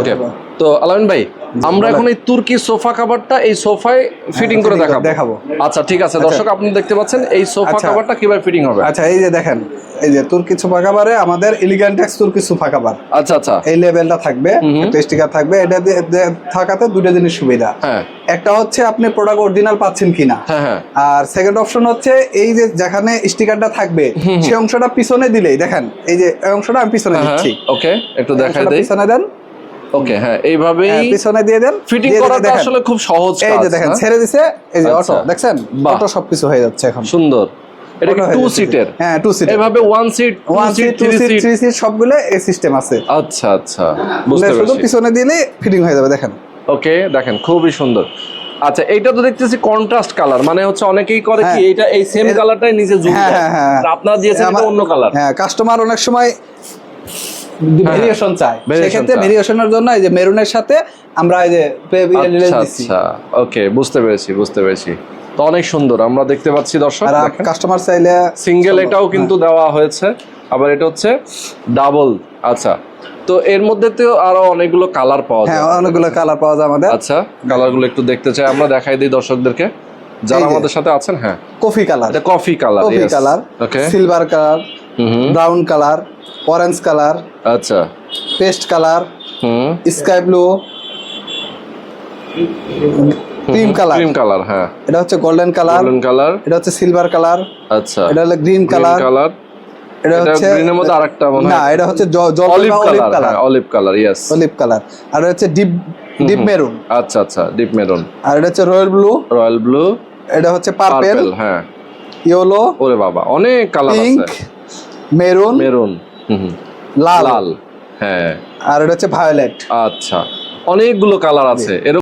ওকে তো আলামিন ভাই আমরা এখন এই তুর্কি সোফা কাভারটা এই সোফায় ফিটিং করে দেখাবো। দেখাবো। আচ্ছা ঠিক আছে। দর্শক আপনি দেখতে পাচ্ছেন এই সোফা আচ্ছা। কাভারটা কীভাবে ফিটিং হবে? আচ্ছা এই যে দেখেন এই যে তুর্কি সোফা কাভারে আমাদের তুর্কি সোফা কাভার আচ্ছা আচ্ছা। এই লেভেলটা থাকবে একটা স্টিকার থাকবে। এটা থাকাতে দুটো জিনিস সুবিধা। হ্যাঁ। একটা হচ্ছে আপনি প্রোডাক্ট অরিজিনাল পাচ্ছেন কিনা। হ্যাঁ হ্যাঁ। আর সেকেন্ড অপশন হচ্ছে এই যে যেখানে স্টিকারটা থাকবে সেই অংশটা পিছনে দিলেই দেখেন এই যে অংশটা আমি পিছনে হ্যাঁ দিচ্ছি। ওকে একটু দেখাই দেই। পিছনে দেন। ওকে হ্যাঁ এইভাবেই হ্যাঁ, পিছনে দিয়ে দেন। ফিটিং করাটা আসলে খুব সহজ এই যে দেখেন হ্যাঁ? ছেড়ে দিছে এই যে আচ্ছা। অটো দেখছেন? অটো সবকিছু হয়ে যাচ্ছে এখন। সুন্দর। এটা টু সিটের হ্যাঁ টু সিট এভাবে one seat one seat two seat three seat সবগুলো এই সিস্টেম আছে। আচ্ছা আচ্ছা বুঝতে শুধু পিছনে দিলে ফিটিং হয়ে যাবে দেখেন। ওকে দেখেন খুবই সুন্দর। আচ্ছা এইটা তো দেখতেছি কন্ট্রাস্ট কালার মানে হচ্ছে অনেকেই করে কি হ্যাঁ। এটা এই সেম কালারটাই নিচে জুম হ্যাঁ, হ্যাঁ, হ্যাঁ। আপনারা দিয়েছেন এটা অন্য কালার হ্যাঁ কাস্টমার অনেক সময় ভেরিয়েশন চায় variation সেক্ষেত্রে ভেরিয়েশনের জন্য এই যে মেরুনের সাথে আমরা এই যে আচ্ছা আচ্ছা। ওকে বুঝতে পেরেছি বুঝতে পেরেছি। তো অনেক সুন্দর আমরা দেখতে পাচ্ছি দর্শক কাস্টমার চাইলে সিঙ্গেল এটাও কিন্তু দেওয়া হয়েছে আবার এটা হচ্ছে ডাবল আচ্ছা। তো এর মধ্যে তো আরও অনেকগুলো কালার পাওয়া হ্যাঁ যায়। অনেকগুলো কালার পাওয়া যায় আমাদের। আচ্ছা কালারগুলো একটু দেখতে চাই আমরা দেখাই দিই দর্শকদেরকে। যারা আমাদের সাথে আছেন হ্যাঁ। কফি কালার এটা coffee colour coffee colour okay silver colour brown colour orange colour আচ্ছা। Paste colour hmm. Sky blue cream colour. Cream colour হ্যাঁ। এটা হচ্ছে গোল্ডেন কালার গোল্ডেন কালার। এটা হচ্ছে সিলভার কালার আচ্ছা। এটা হলো গ্রিন কালার কালার। এটা এটা হচ্ছে গ্রিনের মধ্যে আরেকটা মনে না এটা হচ্ছে olive colour olive colour yes olive colour. আর হচ্ছে ডিপ ডিপ মেরুন আচ্ছা আচ্ছা ডিপ মেরুন আর এটা হচ্ছে রয়্যাল ব্লু রয়্যাল ব্লু এটা হচ্ছে পার্পেল হ্যাঁ। ইয়েলো ওরে বাবা অনেক কালার আছে। মেরুন মেরুন হুম হুম। লাল। লাল হ্যাঁ। আর এটা হচ্ছে ভায়োলেট। আচ্ছা অনেকগুলো কালার আছে। এরকম